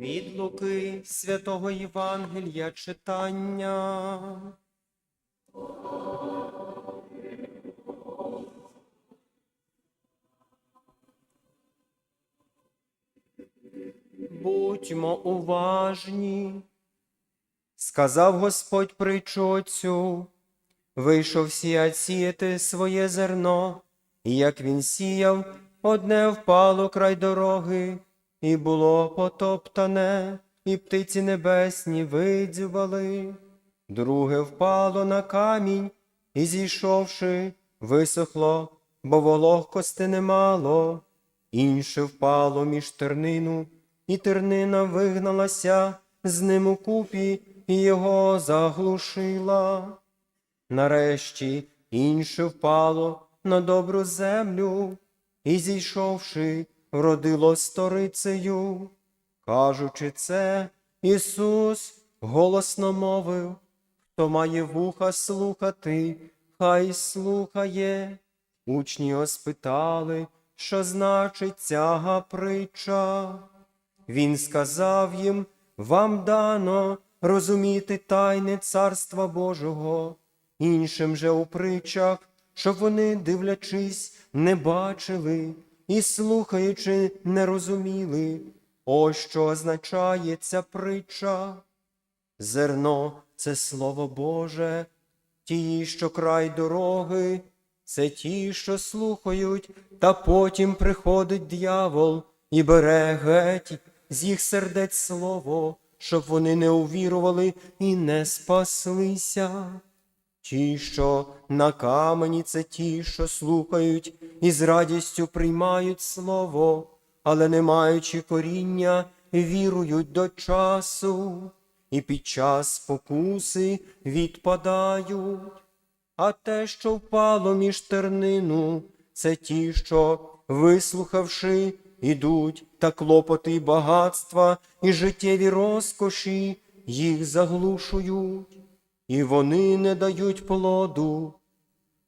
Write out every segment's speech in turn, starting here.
Від Луки святого Євангелія читання. Будьмо уважні, сказав Господь притчу цю, вийшов сіять сіяти своє зерно, і як він сіяв, одне впало край дороги, і було потоптане, і птиці небесні видзювали. Друге впало на камінь, і зійшовши, висохло, бо вологкости немало. Інше впало між тернину, і тернина вигналася з ним у купі, і його заглушила. Нарешті інше впало на добру землю, і, зійшовши, вродило сторицею. Кажучи це, Ісус голосно мовив, хто має вуха слухати, хай слухає. Учні його спитали, що значить ця притча. Він сказав їм, вам дано розуміти тайне Царства Божого, іншим же у притчах, щоб вони, дивлячись, не бачили і слухаючи, не розуміли. Ось що означає ця притча. Зерно це Слово Боже, ті, що край дороги, це ті, що слухають, та потім приходить дьявол і бере геть з їх сердець слово, щоб вони не увірували і не спаслися. Ті, що на камені, це ті, що слухають і з радістю приймають слово, але не маючи коріння, вірують до часу, і під час спокуси відпадають. А те, що впало між тернину, це ті, що, вислухавши, ідуть та клопоти багатства, і життєві розкоші їх заглушують, і вони не дають плоду.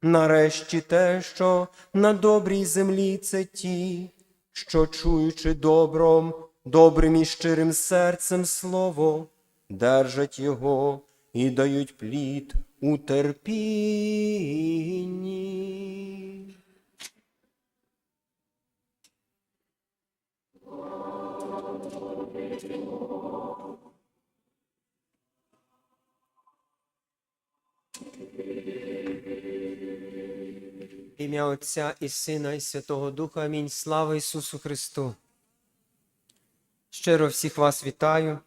Нарешті те, що на добрій землі це ті, що, чуючи добром, добрим і щирим серцем слово, держать його і дають плід у терпінні. В Ім'я Отця і Сина, і Святого Духа. Амінь. Слава Ісусу Христу. Щиро всіх вас вітаю.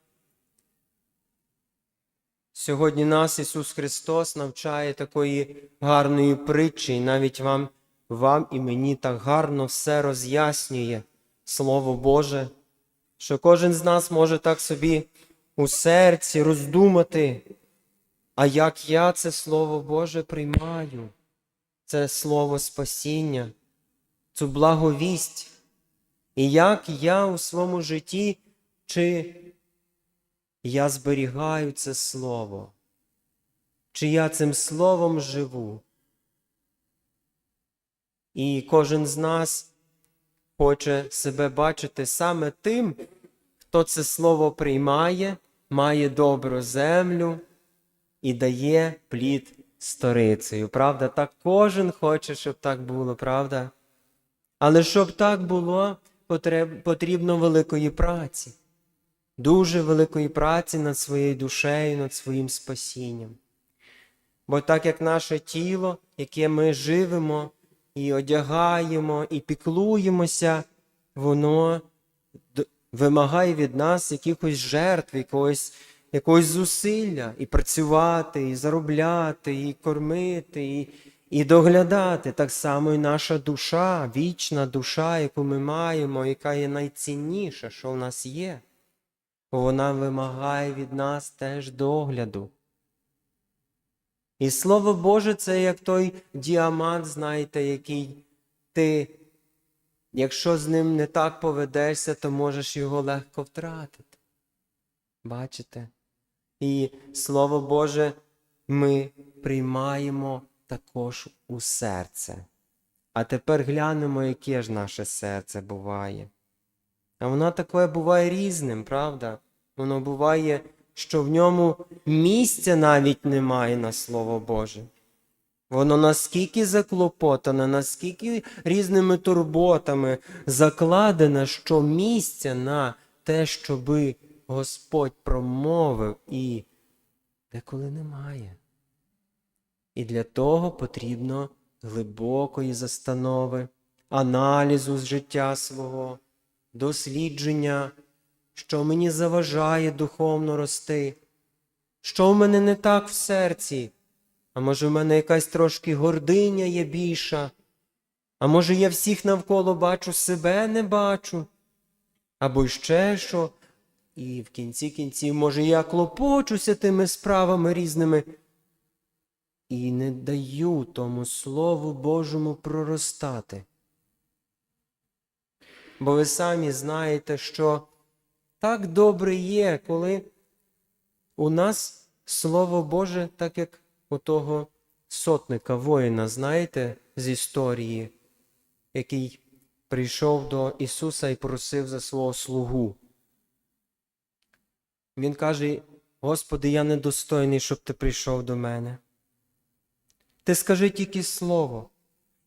Сьогодні нас Ісус Христос навчає такої гарної притчі, і навіть вам, вам і мені так гарно все роз'яснює Слово Боже, що кожен з нас може так собі у серці роздумати, а як я це Слово Боже приймаю, це Слово спасіння, цю благовість, і як я у своєму житті, чи я зберігаю це слово, чи я цим словом живу. І кожен з нас хоче себе бачити саме тим, хто це слово приймає, має добру землю і дає плід сторицею. Правда? Так кожен хоче, щоб так було, правда? Але щоб так було, потрібно великої праці дуже великої праці над своєю душею, над своїм спасінням. Бо так як наше тіло, яке ми живемо і одягаємо, і піклуємося, воно вимагає від нас якихось жертв, якогось, якогось зусилля, і працювати, і заробляти, і кормити, і, і доглядати. Так само і наша душа, вічна душа, яку ми маємо, яка є найцінніша, що в нас є вона вимагає від нас теж догляду. І Слово Боже, це як той діамант, знаєте, який ти, якщо з ним не так поведешся, то можеш його легко втратити. Бачите? І Слово Боже ми приймаємо також у серце. А тепер глянемо, яке ж наше серце буває. А воно таке буває різним, правда? Воно буває, що в ньому місця навіть немає на Слово Боже. Воно наскільки заклопотане, наскільки різними турботами закладене, що місця на те, щоби Господь промовив і деколи немає. І для того потрібно глибокої застанови, аналізу з життя свого, дослідження, що мені заважає духовно рости, що в мене не так в серці, а може в мене якась трошки гординя є більша, а може я всіх навколо бачу, себе не бачу, або ще що. І в кінці кінців, може, я клопочуся тими справами різними і не даю тому Слову Божому проростати. Бо ви самі знаєте, що так добре є, коли у нас Слово Боже, так як у того сотника воїна, знаєте, з історії, який прийшов до Ісуса і просив за свого слугу. Він каже: Господи, я недостойний, щоб ти прийшов до мене. Ти скажи тільки слово.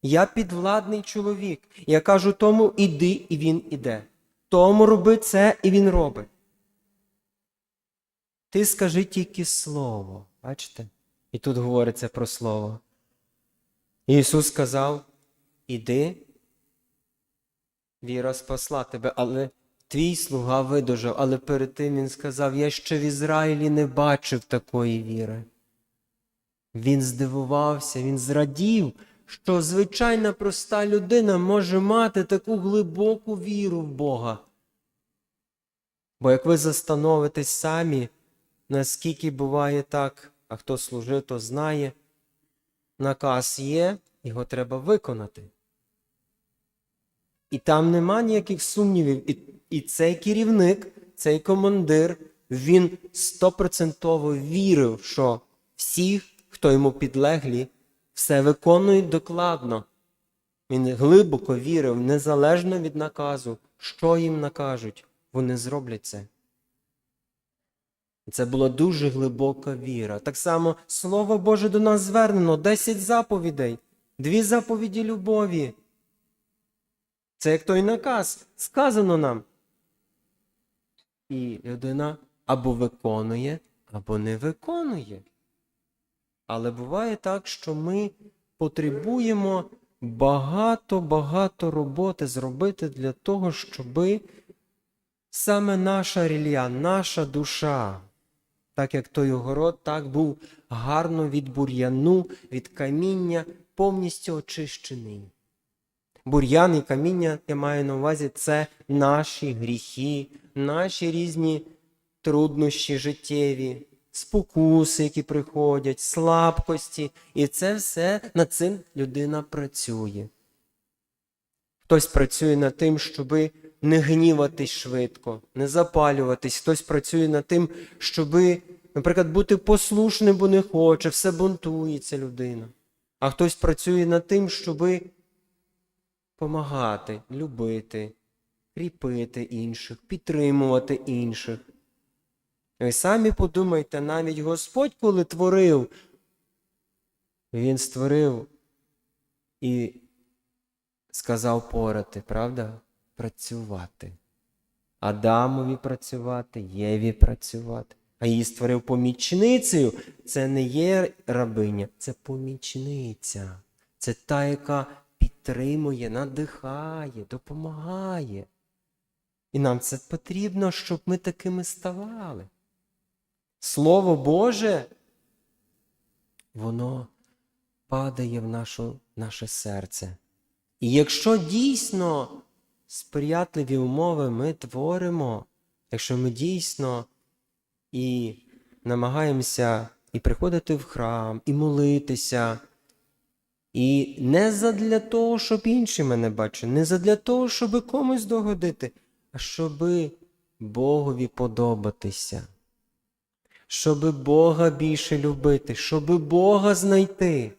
Я підвладний чоловік. Я кажу тому іди, і він іде. Тому роби це, і він робить. Ти скажи тільки слово. Бачите? І тут говориться про слово. Ісус сказав: Іди, віра спасла тебе, але твій слуга видужав. Але перед тим Він сказав: Я ще в Ізраїлі не бачив такої віри. Він здивувався, він зрадів, що звичайна проста людина може мати таку глибоку віру в Бога. Бо як ви застановитесь самі, наскільки буває так, а хто служив, то знає, наказ є, його треба виконати. І там нема ніяких сумнівів. І, і цей керівник, цей командир, він стопроцентово вірив, що всіх, хто йому підлеглі, все виконують докладно. Він глибоко вірив, незалежно від наказу, що їм накажуть, вони зроблять це. Це була дуже глибока віра. Так само Слово Боже до нас звернено, 10 заповідей, дві заповіді любові. Це як той наказ, сказано нам. І людина або виконує, або не виконує. Але буває так, що ми потребуємо багато-багато роботи зробити для того, щоби саме наша рілля, наша душа, так як той огород, так був гарно від бур'яну, від каміння, повністю очищений. Бур'ян і каміння, я маю на увазі, це наші гріхи, наші різні труднощі життєві, спокуси, які приходять, слабкості. І це все над цим людина працює. Хтось працює над тим, щоби не гніватись швидко, не запалюватись. Хтось працює над тим, щоби, наприклад, бути послушним, бо не хоче, все бунтується людина. А хтось працює над тим, щоби помагати, любити, кріпити інших, підтримувати інших. Ви самі подумайте, навіть Господь, коли творив, Він створив і сказав порати, правда? Працювати. Адамові працювати, Єві працювати. А її створив помічницею. Це не є рабиня, це помічниця. Це та, яка підтримує, надихає, допомагає. І нам це потрібно, щоб ми такими ставали. Слово Боже, воно падає в нашу, наше серце. І якщо дійсно сприятливі умови ми творимо, якщо ми дійсно і намагаємося і приходити в храм, і молитися, і не задля того, щоб інші мене бачили, не задля того, щоб комусь догодити, а щоби Богові подобатися, щоби Бога більше любити, щоби Бога знайти.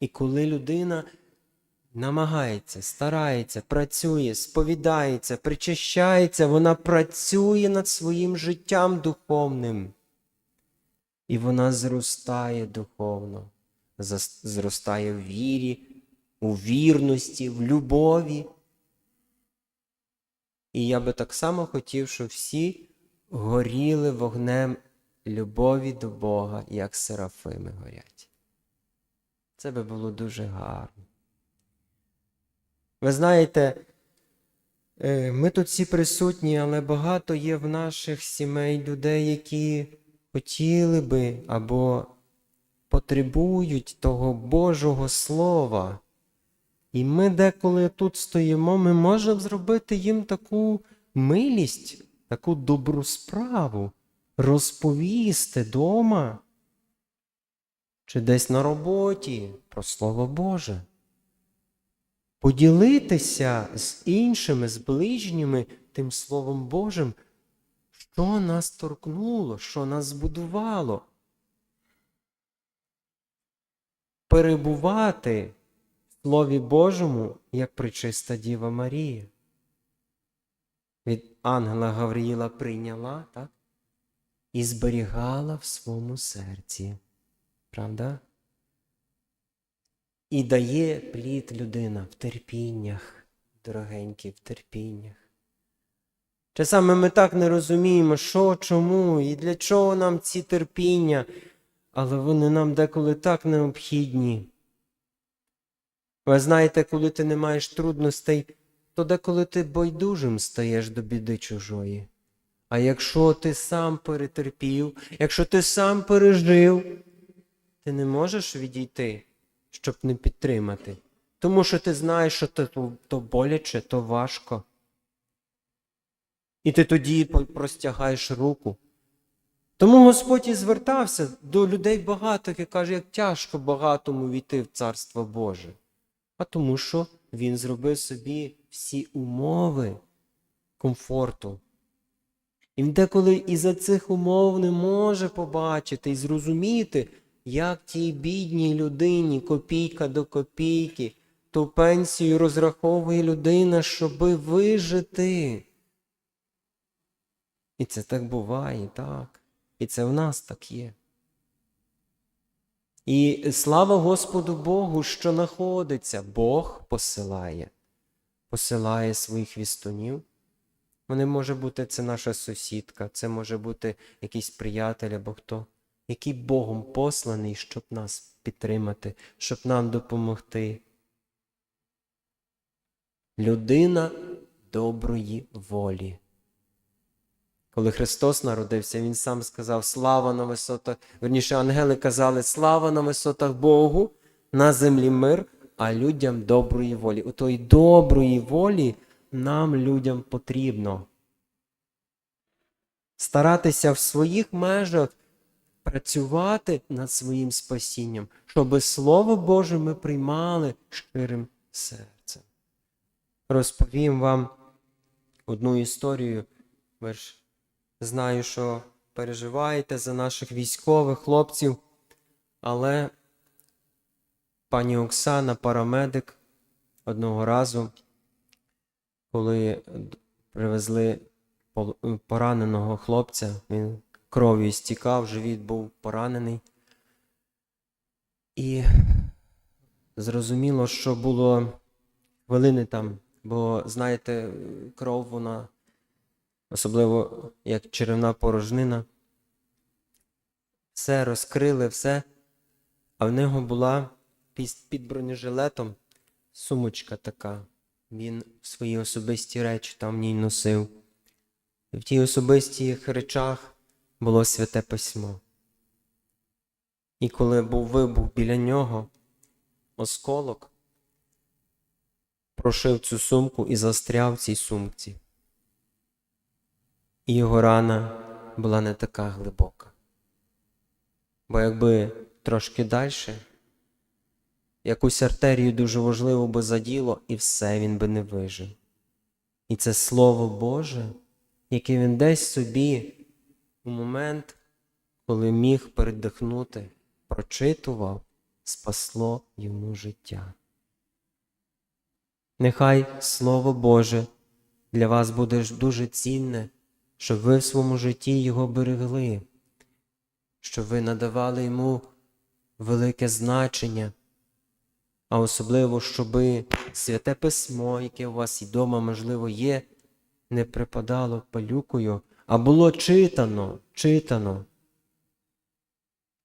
І коли людина намагається, старається, працює, сповідається, причащається, вона працює над своїм життям духовним. І вона зростає духовно, зростає в вірі, у вірності, в любові. І я би так само хотів, щоб всі горіли вогнем любові до Бога, як серафими горять. Це би було дуже гарно. Ви знаєте, е, ми тут всі присутні, але багато є в наших сімей людей, які хотіли би або потребують того Божого Слова. І ми деколи тут стоїмо, ми можемо зробити їм таку милість, таку добру справу, розповісти дома чи десь на роботі про Слово Боже. Поділитися з іншими, з ближніми тим Словом Божим, що нас торкнуло, що нас збудувало. Перебувати в Слові Божому, як причиста Діва Марія. Від ангела Гавриїла прийняла, так? І зберігала в своєму серці. Правда? І дає плід людина в терпіннях, дорогенькі, в терпіннях. Часами ми так не розуміємо, що, чому і для чого нам ці терпіння, але вони нам деколи так необхідні. Ви знаєте, коли ти не маєш трудностей, то деколи ти байдужим стаєш до біди чужої. А якщо ти сам перетерпів, якщо ти сам пережив, ти не можеш відійти, щоб не підтримати. Тому що ти знаєш, що то, то боляче, то важко. І ти тоді простягаєш руку. Тому Господь і звертався до людей багатих і каже, як тяжко багатому війти в Царство Боже. А тому що Він зробив собі всі умови комфорту. І деколи із-за цих умов не може побачити і зрозуміти, як тій бідній людині копійка до копійки, ту пенсію розраховує людина, щоби вижити. І це так буває, так. І це в нас так є. І слава Господу Богу, що знаходиться, Бог посилає, посилає своїх вістунів. Вони може бути це наша сусідка, це може бути якийсь приятель або хто, який Богом посланий, щоб нас підтримати, щоб нам допомогти. Людина доброї волі. Коли Христос народився, Він сам сказав Слава на висотах, верніше, ангели казали Слава на висотах Богу, на землі мир, а людям доброї волі. У тої доброї волі нам, людям, потрібно старатися в своїх межах працювати над своїм спасінням, щоб Слово Боже ми приймали щирим серцем. Розповім вам одну історію. Ж знаю, що переживаєте за наших військових хлопців, але пані Оксана, парамедик, одного разу, коли привезли пораненого хлопця, він кров'ю стікав, живіт був поранений. І зрозуміло, що було хвилини там, бо, знаєте, кров вона особливо як черевна порожнина. Все розкрили, все, а в нього була під, бронежилетом сумочка така. Він свої особисті речі там в ній носив. І в тій особистих речах було святе письмо. І коли був вибух біля нього, осколок прошив цю сумку і застряв в цій сумці і його рана була не така глибока. Бо якби трошки далі, якусь артерію дуже важливо би заділо, і все він би не вижив. І це Слово Боже, яке він десь собі у момент, коли міг передихнути, прочитував, спасло йому життя. Нехай Слово Боже для вас буде дуже цінне, щоб ви в своєму житті його берегли, щоб ви надавали йому велике значення, а особливо, щоб святе письмо, яке у вас і дома, можливо, є, не припадало палюкою, а було читано, читано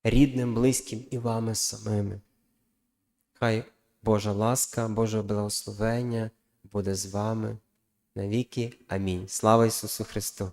рідним, близьким і вами самими. Хай Божа ласка, Боже благословення буде з вами навіки. Амінь. Слава Ісусу Христу!